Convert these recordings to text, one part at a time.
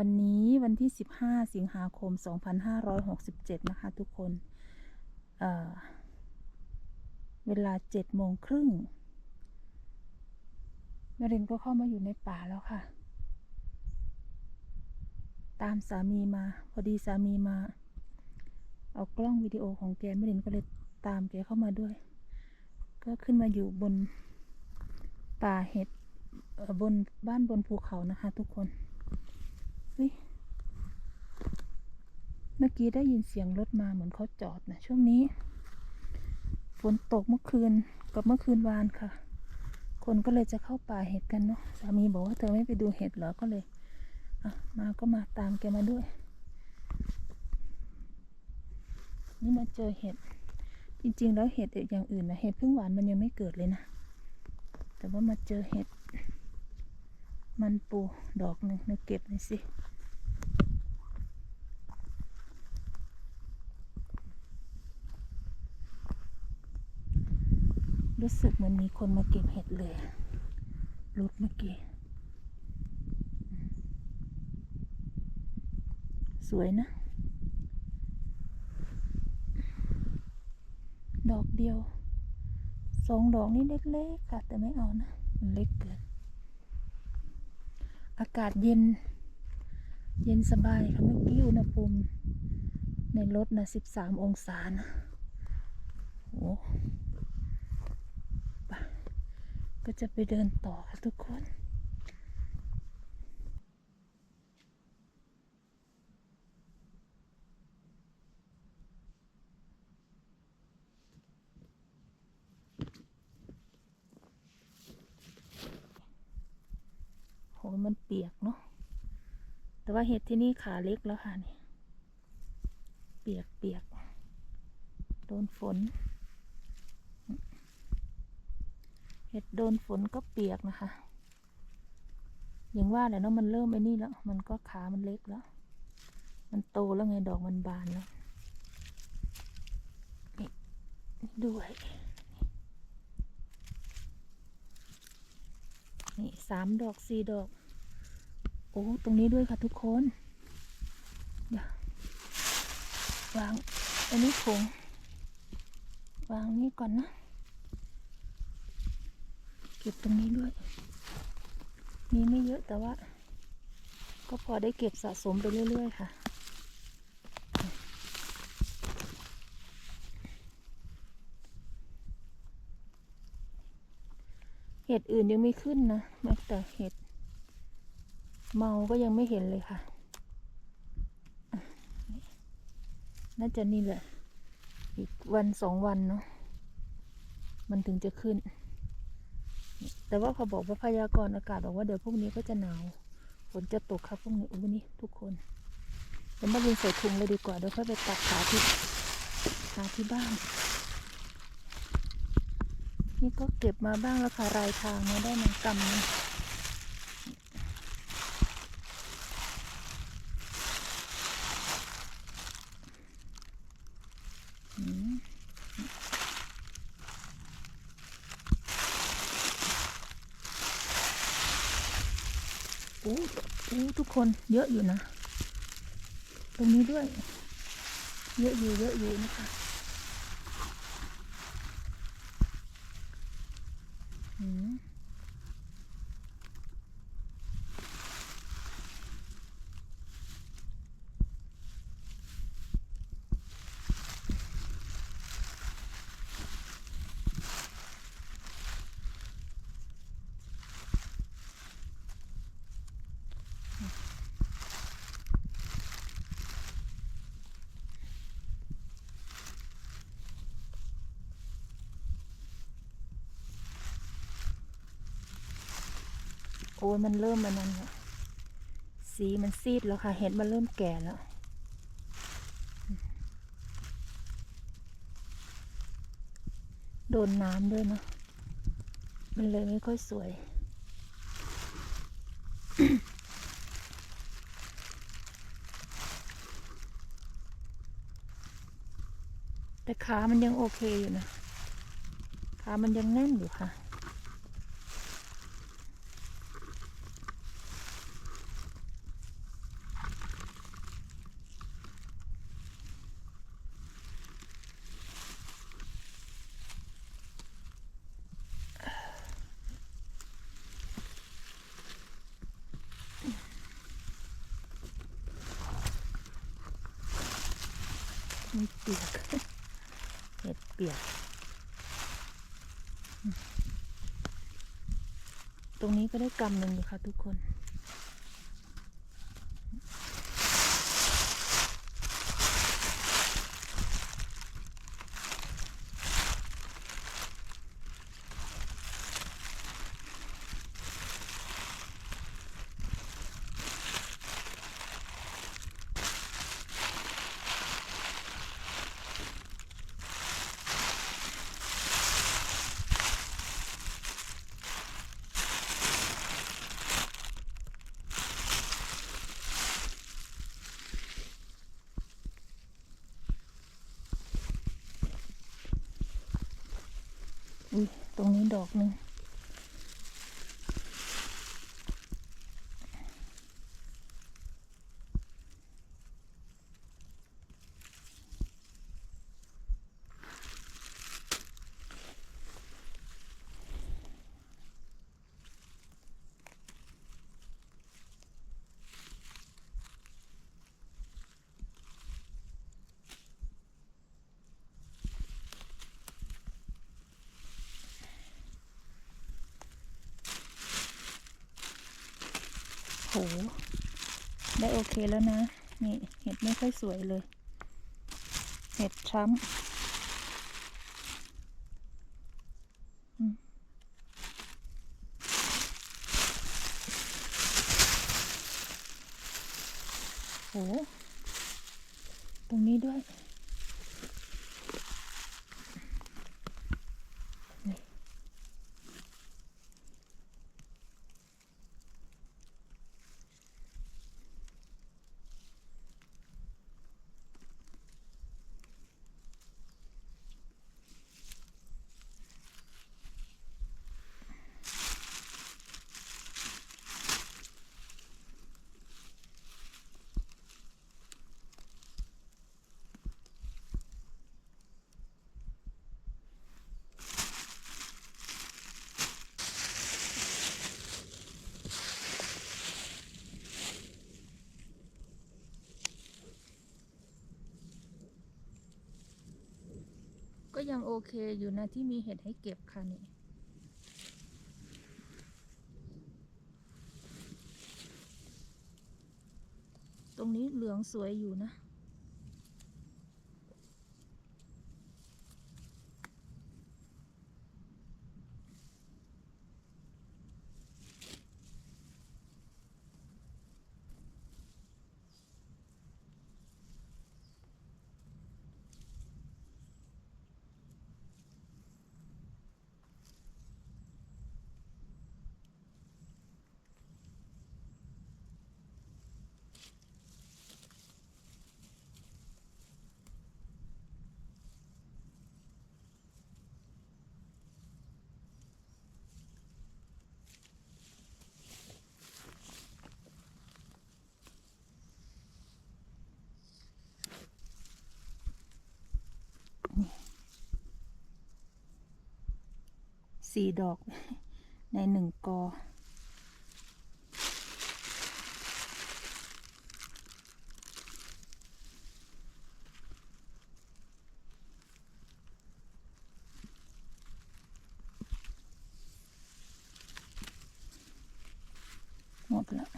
วันนี้วันที่ 15 สิงหาคม 2567 นะคะ ทุกคนเเวลา7โมงครึ่งนรินก็เข้ามาอยู่ในป่าแล้วค่ะ ตามสามีมา พอดีสามีมา เอากล้องวิดีโอของแกแม่รินก็เลยตามแกเข้ามาด้วย ก็ขึ้นมาอยู่บนป่าเห็ดบนบ้านบนภูเขานะคะ ทุกคน เฮ้ยเมื่อกี้ได้ยินเสียงรถมาเหมือนเขาจอดนะช่วงนี้ ฝนตกเมื่อคืนกับเมื่อคืนวานค่ะ คนก็เลยจะเข้าป่าเห็ดกันเนาะสามีบอกว่าเธอไม่ไปดูเห็ดเหรอก็เลยอะมาก็มาตามแกมาด้วย นี่มาเจอเห็ด จริงๆ แล้วเห็ดอย่างอื่นนะเห็ดพึ่งหวานมันยังไม่เกิดเลยนะ แต่ว่ามาเจอเห็ด มันปูดอกหนึ่งนึกเก็บหน่อยสิรู้สึกเหมือนมีคนมาเก็บเห็ดเลยรุดเมื่อกี้ สวยนะ ดอกเดียว สองดอกนี่เล็กๆค่ะ แต่ไม่เอานะ เล็กเกิน อากาศเย็น เย็นสบายค่ะเมื่อกี้อุณหภูมิในรถนะสิบสามองศานะโอ้ไปก็จะไปเดินต่อค่ะทุกคน โหมันเปียกเนาะ แต่ว่าเห็ดที่นี่ขาเล็กแล้วค่ะนี่ เปียกเปียก โดนฝน เห็ดโดนฝนก็เปียกนะคะ อย่างว่าแหละเนาะมันเริ่มไอ้นี่แล้ว มันก็ขามันเล็กแล้ว มันโตแล้วไงดอกมันบานแล้ว นี่นี่ด้วย นี่สามดอกสี่ดอก โอ้ ตรงนี้ด้วยค่ะทุกคนเดี๋ยววางอันนี้ถุงวางนี่ก่อนนะ เก็บตรงนี้ด้วย มีไม่เยอะแต่ว่า ก็พอได้เก็บสะสมไปเรื่อย ๆ ค่ะ ห็ดอื่นยังไม่ขึ้นนะแม้แต่เห็ด เมาก็ยังไม่เห็นเลยค่ะ น่าจะนี่แหละ อีกวันสองวันเนาะ มันถึงจะขึ้น แต่ว่าเขาบอกว่าพยากรณ์อากาศบอกว่าเดี๋ยวพรุ่งนี้ก็จะหนาว ฝนจะตกครับพรุ่งนี้อู้นี่ทุกคนเดี๋ยวมาลินใส่ถุงเลยดีกว่า เดี๋ยวค่อยไปตักขาที่หาที่บ้าน นี่ก็เก็บมาบ้างแล้วค่ะรายทางมาได้มากำนึงอืมโอ้โอ้ทุกคนเยอะอยู่นะ ตรงนี้ด้วย เยอะอยู่เยอะอยู่นะคะ อืม โอ้ยมันเริ่มมันนั่นแล้วสีมันซีดแล้วค่ะ เห็ดมันเริ่มแก่แล้วโดนน้ำด้วยเนาะมันเลยไม่ค่อยสวย แต่ขามันยังโอเคอยู่นะขามันยังแน่นอยู่ค่ะ มีเปียกเห็ดเปียก ตรงนี้ก็ได้กำหนึ่งอยู่ค่ะทุกคน อุ้ย ตรงนี้ดอกหนึ่ง ได้โอเคแล้วนะ นี่เห็ดไม่ค่อยสวยเลย เห็ดช้ำ ยังโอเคอยู่นะที่มีเห็ดให้เก็บค่ะนี่ตรงนี้เหลืองสวยอยู่นะ สี่ดอกในหนึ่งกอ หมดแล้ว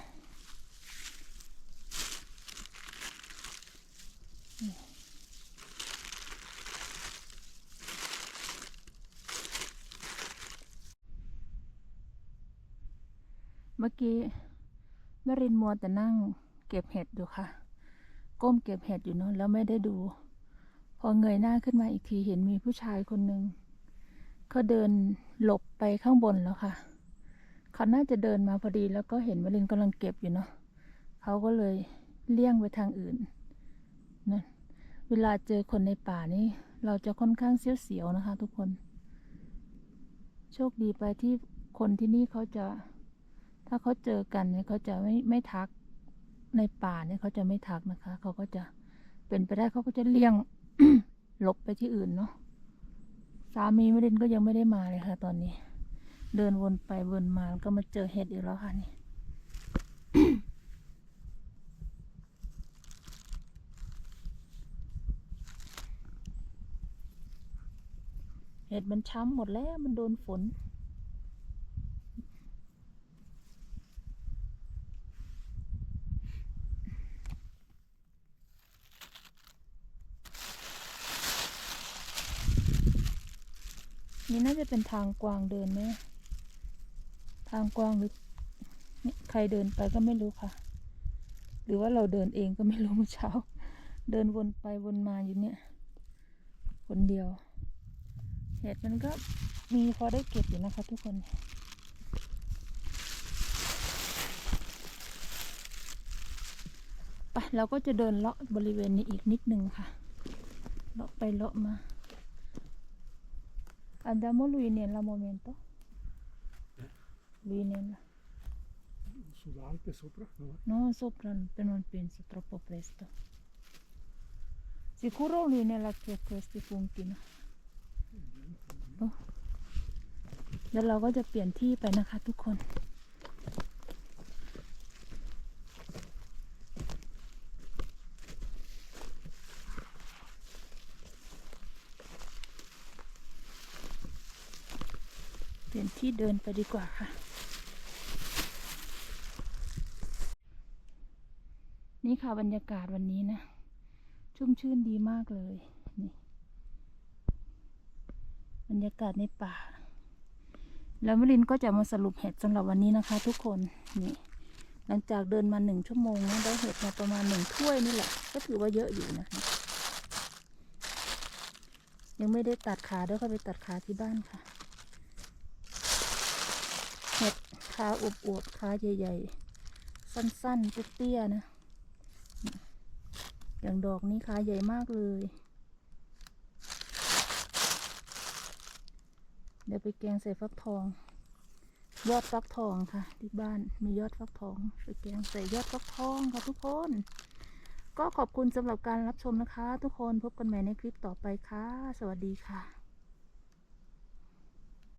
เมื่อกี้แมรินมัวแต่นั่งเก็บเห็ดอยู่ค่ะ ก้มเก็บเห็ดอยู่เนอะแล้วไม่ได้ดู พอเงยหน้าขึ้นมาอีกทีเห็นมีผู้ชายคนหนึ่งเขาเดินหลบไปข้างบนแล้วค่ะ เขาน่าจะเดินมาพอดีแล้วก็เห็นแมรินกำลังเก็บอยู่เนาะเขาก็เลยเลี่ยงไปทางอื่นนะเวลาเจอคนในป่านี่เราจะค่อนข้างเสียวๆนะคะ ทุกคน โชคดีไปที่คนที่นี่เขาจะ ถ้าเขาเจอกันเนี่ยเขาจะไม่ไม่ทักในป่าเนี่ยเขาจะไม่ทักนะคะ เขาก็จะเป็นไปได้เขาก็จะเลี่ยงหลบไปที่อื่นเนาะสามีไม่เด่นก็ยังไม่ได้มาเลยค่ะ ตอนนี้ เดินวนไปวนมาก็มาเจอเห็ดอีกแล้วค่ะนี่เห็ดมันช้ำหมดแล้วมันโดนฝน เป็นทางกวางเดินไหมทางกวางหรือเนี่ยใครเดินไปก็ไม่รู้ค่ะ หรือว่าเราเดินเองก็ไม่รู้เมื่อเช้า เดินวนไปวนมาอยู่เนี่ย คนเดียว เห็ดมันก็มีพอได้เก็บอยู่นะคะ ทุกคนไปเราก็จะเดินเลาะบริเวณนี้อีกนิดนึงค่ะ เลาะไปเลาะมา Andiamo lui nella momento? Lui nella... Sull'Alpe sopra? No? No, sopra non penso, troppo presto. Sicuro lui nella che questi punti no? โอ้เดี๋ยวเราก็จะเปลี่ยนที่ไปนะคะทุกคน เปลี่ยน ที่เดินไปดีกว่าค่ะ นี่ค่ะบรรยากาศวันนี้นะ ชุ่มชื่นดีมากเลยนี่บรรยากาศในป่า แล้วมรินก็จะมาสรุปเห็ดสำหรับวันนี้นะคะ ทุกคนนี่หลังจากเดินมาหนึ่งชั่วโมงนะได้เห็ดมาประมาณหนึ่งถ้วยนี่แหละ ก็ถือว่าเยอะอยู่นะคะยังไม่ได้ตัดขาเดี๋ยวเขาไปตัดขาที่บ้านค่ะ เห็ดขาอวบๆขาใหญ่ ๆ สั้นๆเตี้ยๆนะ อย่างดอกนี้ขาใหญ่มากเลย เดี๋ยวไปแกงใส่ฟักทอง ยอดฟักทองค่ะ ที่บ้านมียอดฟักทอง ไปแกงใส่ยอดฟักทองค่ะทุกคน ก็ขอบคุณสำหรับการรับชมนะคะ ทุกคนพบกันใหม่ในคลิปต่อไปค่ะ สวัสดีค่ะ